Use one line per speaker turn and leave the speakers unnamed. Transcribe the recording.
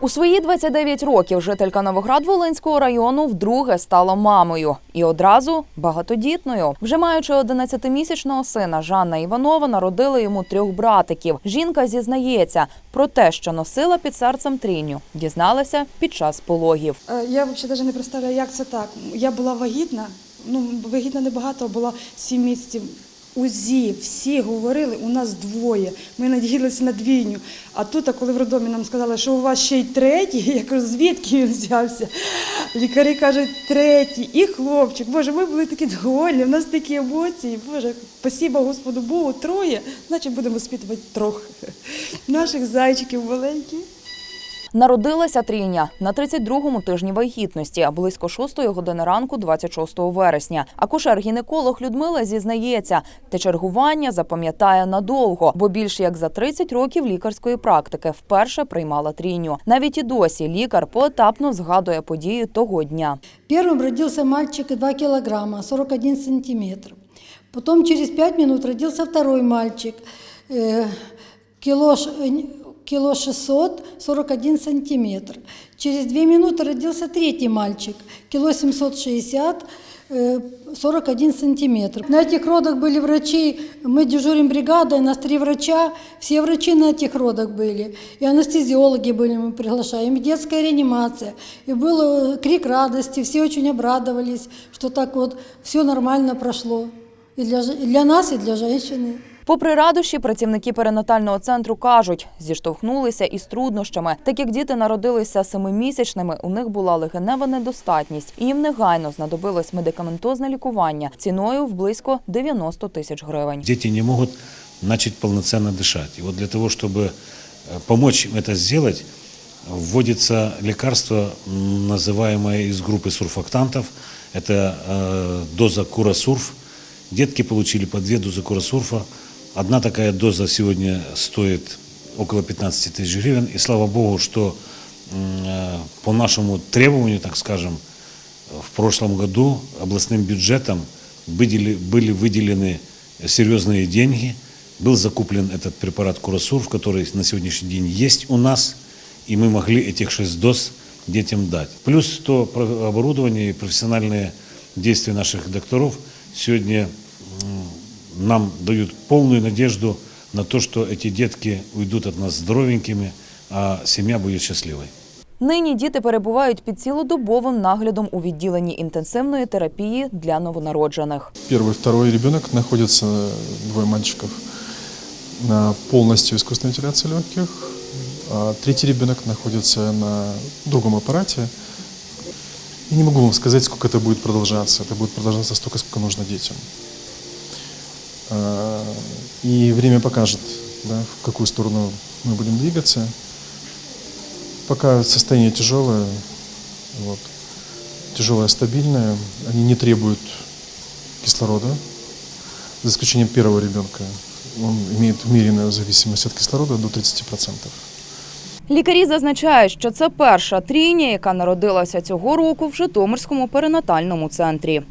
У свої 29 років жителька Новоград-Волинського району вдруге стала мамою і одразу багатодітною. Вже маючи 11-місячного сина, Жанна Іванова народила йому трьох братиків. Жінка зізнається про те, що носила під серцем тріню, дізналася під час пологів.
Е, Я взагалі не представляю, як це так. Я була вагітна, ну вагітна небагато, була 7 місяців. УЗІ, всі говорили, у нас двоє. Ми надіялися на двійню. А тут, коли в роддомі нам сказали, що у вас ще й третій, я кажу, звідки він взявся? Лікарі кажуть, третій, і хлопчик. Боже, ми були такі довольні, в нас такі емоції. Боже, спасіба Господу Богу, троє, значить будемо воспитувати трьох наших зайчиків маленьких.
Народилася трійня на 32-му тижні вагітності, а близько 6 години ранку, 26 вересня. Акушер-гінеколог Людмила зізнається, те чергування запам'ятає надовго, бо більше як за 30 років лікарської практики вперше приймала трійню. Навіть і досі лікар поетапно згадує події того дня.
Первым родился мальчик 2 килограмма, 41 сантиметр. Потом через 5 минут родился второй мальчик, э, кило, ш- э, кило 600, 41 сантиметр. Через 2 минуты родился третий мальчик, кило 760, э, 41 сантиметр. На этих родах были врачи, мы дежурим бригадой, нас три врача, все врачи на этих родах были. И анестезиологи были, мы приглашаем, и детская реанимация. И был э, крик радости, все очень обрадовались, что так вот все нормально прошло. И для, же- и для нас, и для женщины.
Попри радощі, працівники перинатального центру кажуть, зіштовхнулися із труднощами. Так як діти народилися семимісячними, у них була легенева недостатність, і їм негайно знадобилось медикаментозне лікування ціною в близько 90 тисяч гривень.
Дети не могут начать полноценно дышать. И вот для того, чтобы э, помочь им это сделать, вводится лекарство, м, называемое из группы сурфактантов. Это э, доза Курасурф. Детки получили по две дозы Курасурфа. Одна такая доза сегодня стоит около 15 тысяч гривен. И слава богу, что э, по нашему требованию, так скажем, в прошлом году областным бюджетом были выделены серьезные деньги. Был закуплен этот препарат Курасурф, который на сегодняшний день есть у нас, и мы могли этих шесть доз детям дать. Плюс то оборудование и профессиональные действия наших докторов сегодня нам дают полную надежду на то, что эти детки уйдут от нас здоровенькими, а семья будет счастливой.
Нині діти перебувають під цілодобовим наглядом у відділенні інтенсивної терапії для новонароджених.
Первый, второй ребенок находится, двое мальчиков, на полностью искусственной вентиляции легких, а третий ребенок находится на другом аппарате. Я не могу вам сказать, сколько это будет продолжаться. Это будет продолжаться столько, сколько нужно детям. И время покажет, да, в какую сторону мы будем двигаться. Пока состояние тяжелое, вот, тяжелое, стабильное, они не требуют кислорода, за исключением первого ребенка. Он имеет умеренную зависимость от кислорода до 30%.
Лікарі зазначають, що це перша трійня, яка народилася цього року в Житомирському перинатальному центрі.